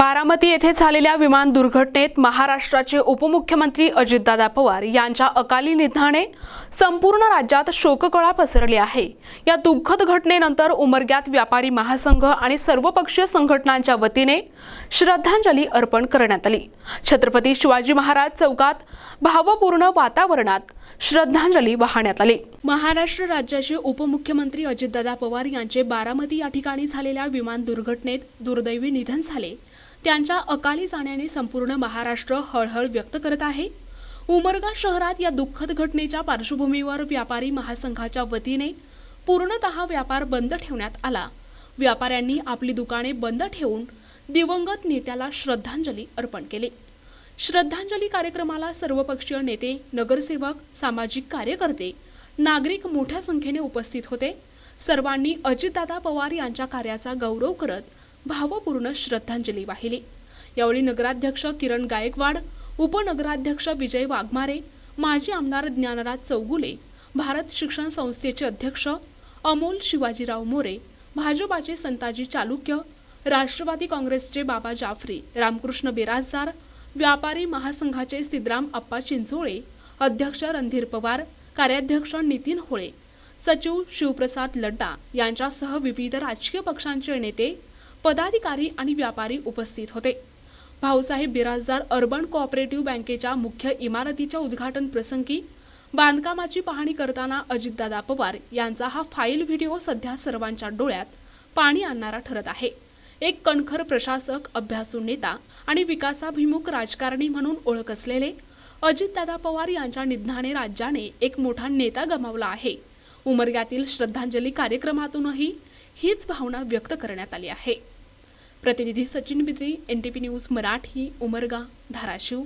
बारामती येथे झालेल्या विमान दुर्घटनेत महाराष्ट्राचे उपमुख्यमंत्री अजितदादा पवार यांच्या अकाली निधनाने संपूर्ण राज्यात शोककळा पसरली आहे. या दुःखद घटनेनंतर उमरग्यात व्यापारी महासंघ आणि सर्वपक्षीय संघटनांच्या वतीने श्रद्धांजली अर्पण करण्यात आली. छत्रपती शिवाजी महाराज चौकात भावपूर्ण वातावरणात श्रद्धांजली वाहण्यात आली. महाराष्ट्र राज्याचे उपमुख्यमंत्री अजितदादा पवार यांचे बारामती या ठिकाणी झालेल्या विमान दुर्घटनेत दुर्दैवी निधन झाले. त्यांच्या अकाली जाण्याने संपूर्ण महाराष्ट्र हळहळ व्यक्त करत आहे. उमरगा शहरात या दुःखद घटनेच्या पार्श्वभूमीवर व्यापारी महासंघाच्या वतीने पूर्णतः व्यापार बंद ठेवण्यात आला. व्यापाऱ्यांनी आपली दुकाने बंद ठेवून दिवंगत नेत्याला श्रद्धांजली अर्पण केली. श्रद्धांजली कार्यक्रमाला सर्वपक्षीय नेते नगरसेवक सामाजिक कार्यकर्ते नागरिक मोठ्या संख्येने उपस्थित होते. सर्वांनी अजितदादा पवार यांच्या कार्याचा गौरव करत भावपूर्ण श्रद्धांजली वाहिली. यावेळी नगराध्यक्ष किरण गायकवाड उपनगराध्यक्ष विजय वाघमारे माजी आमदार ज्ञानराज चौगुले भारत शिक्षण संस्थेचे अध्यक्ष अमोल शिवाजीराव मोरे भाजपाचे संताजी चालुक्य राष्ट्रवादी काँग्रेसचे बाबा जाफरी रामकृष्ण बिराजदार व्यापारी महासंघाचे सिद्धराम अप्पा चिंचोळे अध्यक्ष रणधीर पवार कार्याध्यक्ष नितीन होळे सचिव शिवप्रसाद लड्डा यांच्यासह विविध राजकीय पक्षांचे नेते पदाधिकारी आणि व्यापारी उपस्थित होते. भाऊसाहेब बिराजदार अर्बन कोऑपरेटिव्ह बँकेच्या मुख्य इमारतीच्या उद्घाटन प्रसंगी बांधकामाची पाहणी करताना अजितदादा पवार यांचा हा फाईल व्हिडिओ सध्या सर्वांच्या डोळ्यात पाणी आणणारा ठरत आहे. एक कणखर प्रशासक अभ्यासू नेता आणि विकासाभिमुख राजकारणी म्हणून ओळख असलेले अजितदादा पवार यांच्या निधनाने राज्याने एक मोठा नेता गमावला आहे. उमरग्यातील श्रद्धांजली कार्यक्रमातूनही हीच भावना व्यक्त करण्यात आली आहे. प्रतिनिधी Sachin Bidri N T P news Marathi Umarga Dharashiv.